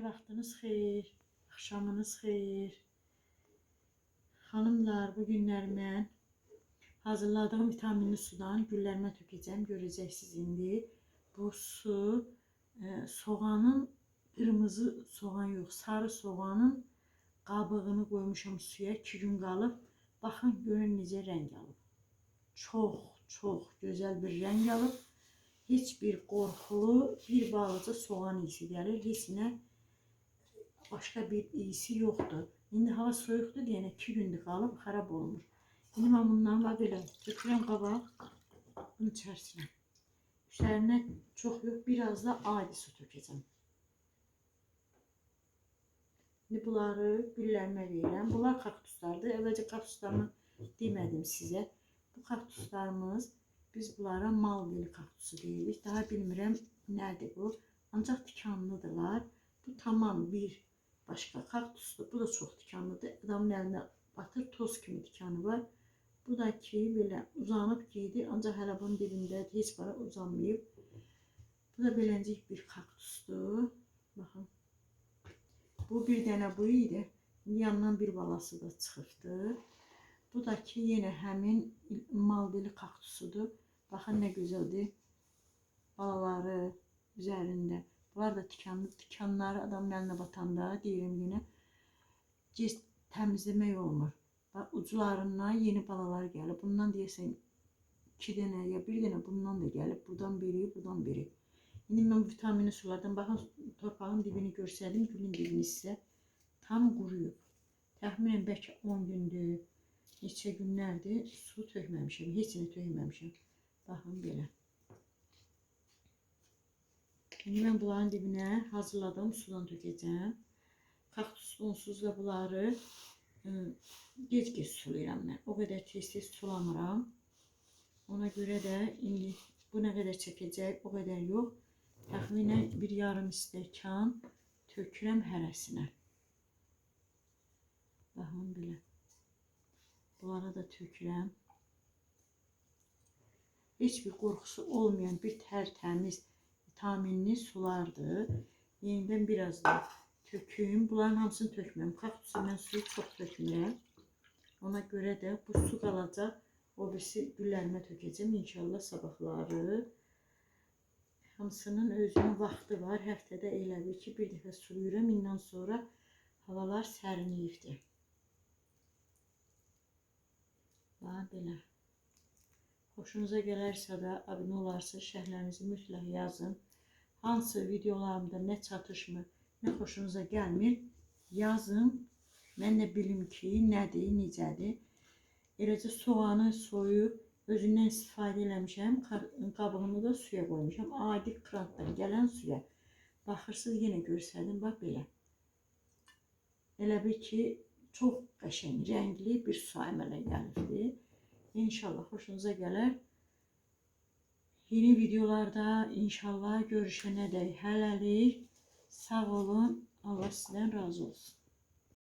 Hər vaxtınız xeyir, axşamınız xeyir. Xanımlar, bu günlər mən hazırladığım vitaminli sudan güllərimə tökəcəm. Görəcəksiniz indi. Bu su e, soğanın qırmızı soğan yox, sarı soğanın qabığını qoymuşam suya 2 gün qalıb. Baxın görün necə rəng alıb. Çox, çox gözəl bir rəng alıb. Heç bir qorxulu, bir balaca soğan iyisi gəlir. Heç nə başqa bir iyisi yoxdur. İndi hava soyuqdur deyənə 2 gündür qalıb, xarab olmur. İndi mən bundan var belə tökürəm qabaq bunun içərisinə. Üzərinə çox yox, biraz da adi su tökəcəm. İndi bunları güllərimə verirəm. Bunlar kaktuslardır. Əvvəlcə kaktuslarını demədim sizə. Bu kaktuslarımız biz bunlara malveli kaktusu deyirik. Daha bilmirəm nədir bu. Ancaq tikanlıdırlar. Bu tamam bir başqa kaktusdur. Bu da çox tikanlıdır. Adamın əlinə batır, toz kimi tikanı var. Bu da ki belə uzanıb geydi. Ancaq hələ bunun dibində heç bara uzanmayıb. Bu da beləncik bir kaktusdur. Baxın. Bu bir dənə bu idi. İndi yanından bir balası da çıxıbdı. Bu da ki yenə həmin maldili kaktusudur. Baxın nə gözəldir. Balaları üzərində. Bunlar da tikanlı. Tikanları adamın əlinə batanda deyirəm yenə gec təmizləmək olmur. Bax uclarından yeni balalar gəlib. Bundan deyəsən 2 dənə ya bir dənə bundan da gəlib. Buradan biri, buradan biri. İndi mən vitaminli sulardan baxın torpağın dibini görsədim, gülün dibini sizə tam quruyub. Təxminən bəlkə 10 gündür, neçə günlərdir su tökməmişəm, heç nə tökməmişəm. Baxın belə. İndi mən bunların dibinə hazırladığım sudan tökəcəm. Kaktus onsuz da bunları gec-gec sulayıram mən. O qədər tez-tez sulamıram. Ona görə də indi bu nə qədər çəkəcək, o qədər yox. Təxminən bir yarım stəkan tökürəm hərəsinə. Baxın belə. Bunlara da tökürəm. Heç bir qorxusu olmayan bir tərtəmiz vitaminli sulardır. Yenidən biraz da töküm. Bunların hamısını tökmürəm. Kaktusa mən suyu çox tökmürəm. Ona görə də bu su qalacaq. O birisi güllərimə tökəcəm inşallah sabahları. Hamısının özünün vaxtı var. Həftədə elə bir ki, bir dəfə suluyuram. İndən sonra havalar sərinliyibdir. Bax belə. Xoşunuza gələrsə də, abunə olarsa şərhlərinizi mütləq yazın. Hansı videolarımda nə çatışmır, nə xoşunuza gəlmir, yazın. Mən də bilim ki, nədir, necədir. Eləcə soğanı soyub özündən istifadə eləmişəm. Qabığını da suya qoymuşam. Adi krantdan gələn suya. Baxırsınız yenə göstərdim, bax belə. Elə bir ki, çox qəşəng, rəngli bir su əmələ gəlibdi. İnşallah xoşunuza gələr. Yeni videolarda inşallah görüşənə dək hələlik sağ olun. Allah sizdən razı olsun.